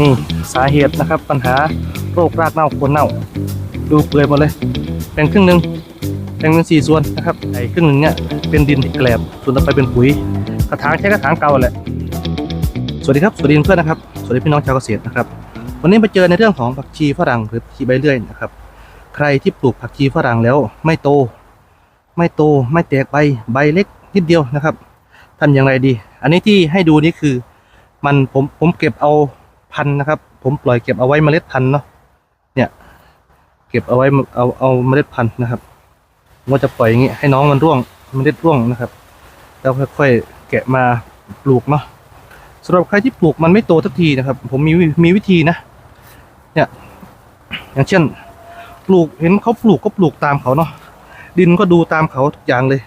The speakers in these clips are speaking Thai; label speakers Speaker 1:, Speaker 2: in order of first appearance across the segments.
Speaker 1: นี่สาเหตุนะครับปัญหาโรครากเน่าโคนเน่า ดูเปลือยหมดเลยแบ่งครึ่งหนึ่งแบ่งเป็นสี่ส่วนนะครับไอ้ครึ่งหนึ่งเนี่ยเป็นดินแกลบส่วนต่อไปเป็นปุ๋ยกระถางใช้กระถางเก่าแหละสวัสดีครับสวัสดีเพื่อนนะครับสวัสดีพี่น้องชาวเกษตรนะครับ วันนี้มาเจอในเรื่องของผักชีฝรั่งหรือผักชีใบเลื่อยนะครับ ใครที่ปลูกผักชีฝรั่งแล้วไม่โต ไม่โตไม่แตกใบใบเล็กนิดเดียวนะครับทำอย่างไรดี อันนี้ที่ให้ดูนี่คือมันผมผมเก็บเอา พันธุ์นะครับ ผมปล่อยเก็บเอาไว้เมล็ดพันธุ์เนาะเนี่ยเก็บเอาไว้เอาเอาเมล็ดพันธุ์นะครับผมก็จะปล่อยอย่างนี้ให้น้องมันร่วงเมล็ดร่วงนะครับแล้วค่อยๆแกะมาปลูกเนาะสำหรับใครที่ปลูกมันไม่โตสักทีนะครับ ผมมีมีวิธีนะ เนี่ยอย่างเช่น ปลูกเห็นเขาปลูกก็ปลูกตามเขาเนาะดินก็ดูตามเขาทุกอย่างเลย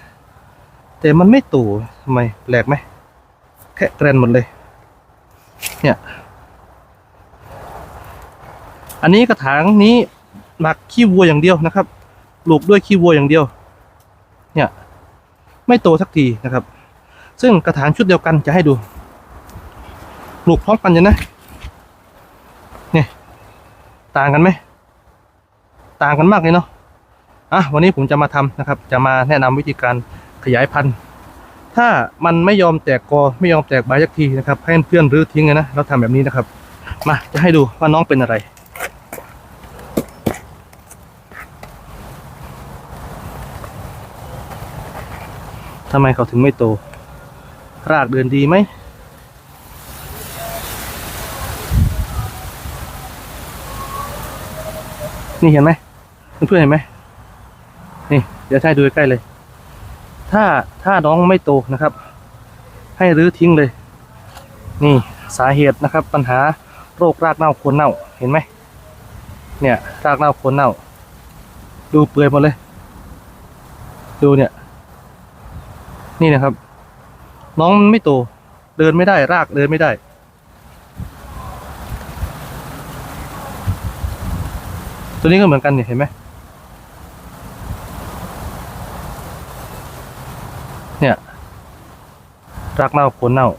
Speaker 1: แต่มันไม่โตทำไมแปลกไหมแค่แกรนหมดเลย เนี่ย อันนี้กระถางนี้หมักขี้วัวอย่างเดียวนะครับปลูกด้วยขี้วัวอย่างเดียว เนี่ย ไม่โตสักทีนะครับ ซึ่งกระถางชุดเดียวกันจะให้ดูปลูกพร้อมกันยู่นะเนี่ยต่างกันไหมต่างกันมากเลยเนาะอะวันนี้ผมจะมาทำนะครับ จะมาแนะนำวิธีการขยายพันธุ์ถ้ามันไม่ยอมแตกกอไม่ยอมแตกใบสักทีนะครับ ให้เพื่อนรื้อทิ้งเลยนะเราทำแบบนี้นะครับ มาจะให้ดูว่าน้องเป็นอะไร ทำไมเขาถึงไม่โต รากเดินดีไหม นี่เห็นไหมเพื่อนเห็นไหมนี่เดี๋ยวให้ดูใกล้เลย ถ้าถ้าน้องไม่โตนะครับ ให้รื้อทิ้งเลย นี่สาเหตุนะครับ ปัญหาโรครากเน่าโคนเน่าเห็นไหมเนี่ยรากเน่าโคนเน่า ดูเปื่อยหมดเลย ดูเนี่ย นี่นะครับ น้องมันไม่โต เดินไม่ได้รากเดินไม่ได้ ตัวนี้ก็เหมือนกันเนี่ยเห็นไหมเนี่ยรากเน่าโคนเน่า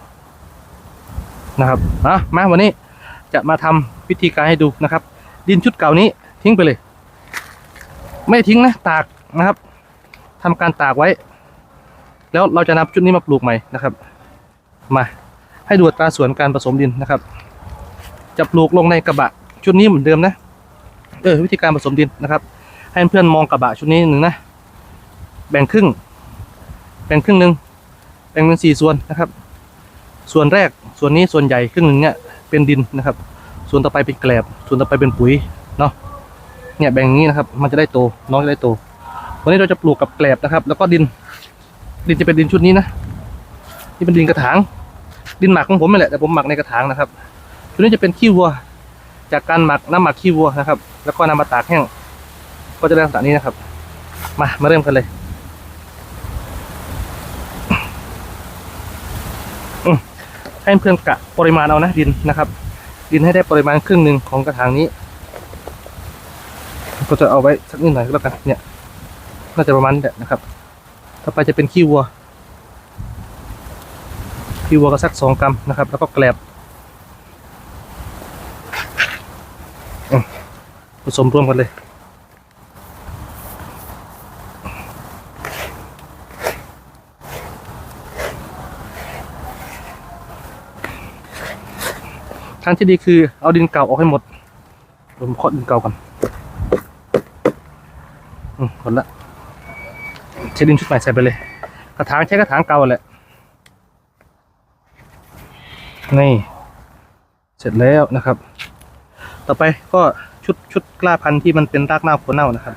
Speaker 1: นะครับอะมาวันนี้จะมาทำวิธีการให้ดูนะครับ ดินชุดเก่านี้ทิ้งไปเลย ไม่ทิ้งนะตากนะครับทำการตากไว้ แล้วเราจะนำชุดนี้มาปลูกใหม่นะครับ มาให้ดูตราส่วนการผสมดินนะครับ จะปลูกลงในกระบะชุดนี้เหมือนเดิมนะเออวิธีการผสมดินนะครับ ให้เพื่อนมองกระบะชุดนี้หนึ่งนะแบ่งครึ่ง แบ่งครึ่งหนึ่งแบ่งเป็นสี่ส่วนนะครับ ส่วนแรกส่วนนี้ส่วนใหญ่ครึ่งหนึ่งเนี่ยเป็นดินนะครับ ส่วนต่อไปเป็นแกลบ ส่วนต่อไปเป็นปุ๋ยเนาะเนี่ยแบ่งงนี้นะครับ มันจะได้โตน้องจะได้โตวันนี้เราจะปลูกกับแกลบนะครับ แล้วก็ดิน ดินจะเป็นดินชุดนี้นะนี่เป็นดินกระถาง ดินหมักของผมนี่แหละแต่ผมหมักในกระถางนะครับชุดนี้จะเป็นขี้วัว จากการหมักน้ำหมักขี้วัวนะครับ แล้วก็นำมาตากแห้งก็จะได้ลักษณะนี้นะครับ มามาเริ่มกันเลยให้เพื่อนกะปริมาณเอานะดินนะครับ ดินให้ได้ปริมาณครึ่งหนึ่งของกระถางนี้ ก็จะเอาไว้สักนิดหน่อยก็แล้วกันเนี่ยน่าจะประมาณนี้แหละนะครับ ต่อไปจะเป็นขี้วัวขี้วัวก็สักสองกรัมนะครับ แล้วก็แกลบผสมรวมกันเลยทางที่ดีคือเอาดินเก่าออกให้หมดผมเคาะดินเก่าก่อนอืมหมดละ ใช้ดินชุดใหม่ใส่ไปเลย กระถางใช้กระถางเก่าแหละ นี่ เสร็จแล้วนะครับ ต่อไปก็ชุดชุดกล้าพันธุ์ที่มันเป็นรากเน่าโคนเน่านะครับ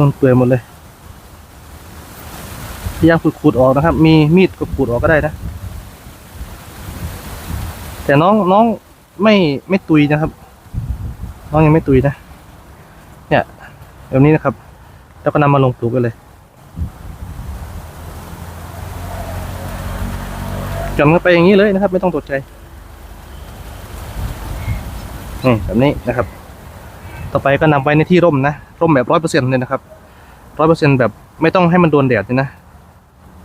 Speaker 1: มันเปื่อยหมดเลยพยายามขูดๆออกนะครับ มีมีดก็ขูดออกก็ได้นะ แต่น้องน้องไม่ไม่ตุยนะครับ น้องยังไม่ตุยนะ เนี่ยแบบนี้นะครับ แล้วก็นำมาลงปลูกกันเลยจำกันไปอย่างนี้เลยนะครับ ไม่ต้องตกใจนี่แบบนี้นะครับ ต่อไปก็นำไว้ในที่ร่มนะ ร่มแบบร้อยเปอร์เซ็นต์เลยนะครับร้อยเปอร์เซ็นต์แบบไม่ต้องให้มันโดนแดดเลยนะ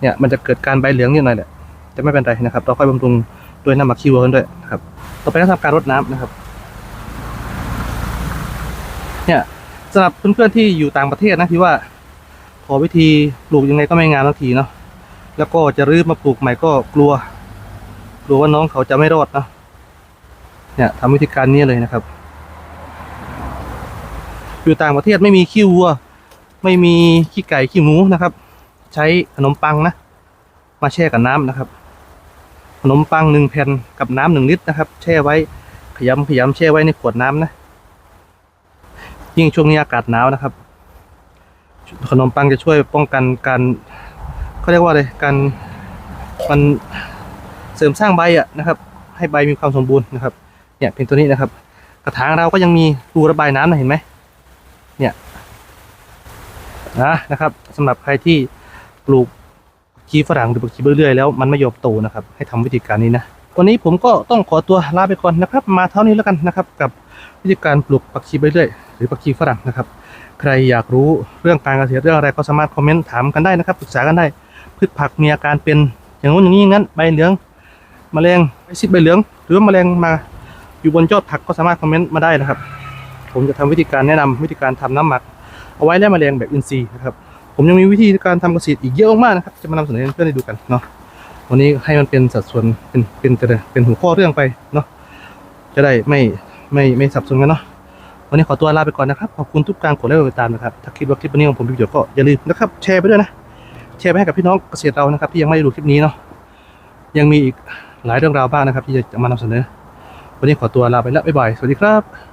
Speaker 1: เนี่ยมันจะเกิดการใบเหลืองนิดหน่อยแหละจะไม่เป็นไรนะครับ เราค่อยบำรุงด้วยน้ำหมักขี้วัวกันด้วยนะครับ ต่อไปก็ทำการรดน้ำนะครับ เนี่ย สำหรับเพื่อนๆที่อยู่ต่างประเทศนะที่ว่า ขอวิธีปลูกยังไงก็ไม่งามสักทีเนาะแล้วก็จะรื้อมาปลูกใหม่ก็กลัว กลัวว่าน้องเขาจะไม่รอดเนาะเนี่ยทำวิธีการนี้เลยนะครับ อยู่ต่างประเทศไม่มีขี้วัว ไม่มีขี้ไก่ขี้หมูนะครับ ใช้ขนมปังนะ มาแช่กับน้ำนะครับ ขนมปังหนึ่งแผ่นกับน้ำหนึ่งลิตรนะครับ แช่ไว้ขยำขยำแช่ไว้ในขวดน้ำนะ ยิ่งช่วงนี้อากาศหนาวนะครับ ขนมปังจะช่วยป้องกันการเขาเรียกว่าอะไรการมันเสริมสร้างใบอะนะครับ ให้ใบมีความสมบูรณ์นะครับ เนี่ยเป็นตัวนี้นะครับ กระถางเราก็ยังมีรูระบายน้ำนะเห็นไหมเนี่ยนะนะครับสำหรับใครที่ปลูกชีฝรั่งหรือปลูกชีเรื่อยๆแล้วมันไม่ยอมโตนะครับ ให้ทำวิธีการนี้นะ วันนี้ผมก็ต้องขอตัวลาไปก่อนนะครับ มาเท่านี้แล้วกันนะครับ กับวิธีการปลูกผักชีเรื่อยหรือผักชีฝรั่งนะครับ ใครอยากรู้เรื่องการเกษตรเรื่องอะไรก็สามารถคอมเมนต์ถามกันได้นะครับปรึกษากันได้พืชผักมีอาการเป็นอย่างนู้นอย่างนี้อย่างนั้นใบเหลืองมแมลงใบซิดใบเหลือง หรือว่าแมลงมาอยู่บนยอดผักก็สามารถคอมเมนต์มาได้นะครับ ผมจะทำวิธีการแนะนำวิธีการทำน้ำหมัก เอาไว้ไล่แมลงแบบอินทรีย์นะครับผมยังมีวิธีการทำเกษตรอีกเยอะมากนะครับจะมานำเสนอเพื่อนได้ดูกันเนาะ วันนี้ให้มันเป็นสัดส่วนเป็นเป็นเป็นเป็นหัวข้อเรื่องไปเนาะจะได้ไม่ไม่ไม่สับสนกันเนาะวันนี้ขอตัวลาไปก่อนนะครับ ขอบคุณทุกการกดไลค์กดติดตามนะครับ ถ้าคิดว่าคลิปนนี้ของผมมีประโยชน์ก็อย่าลืมนะครับแชร์ไปด้วยนะ แชร์ไปให้กับพี่น้องเกษตรเรานะครับ ที่ยังไม่ได้ดูคลิปนี้เนาะ ยังมีอีกหลายเรื่องราวบ้างนะครับ ที่จะมานำเสนอ วันนี้ขอตัวลาไปแล้วบ๊ายบาย สวัสดีครับ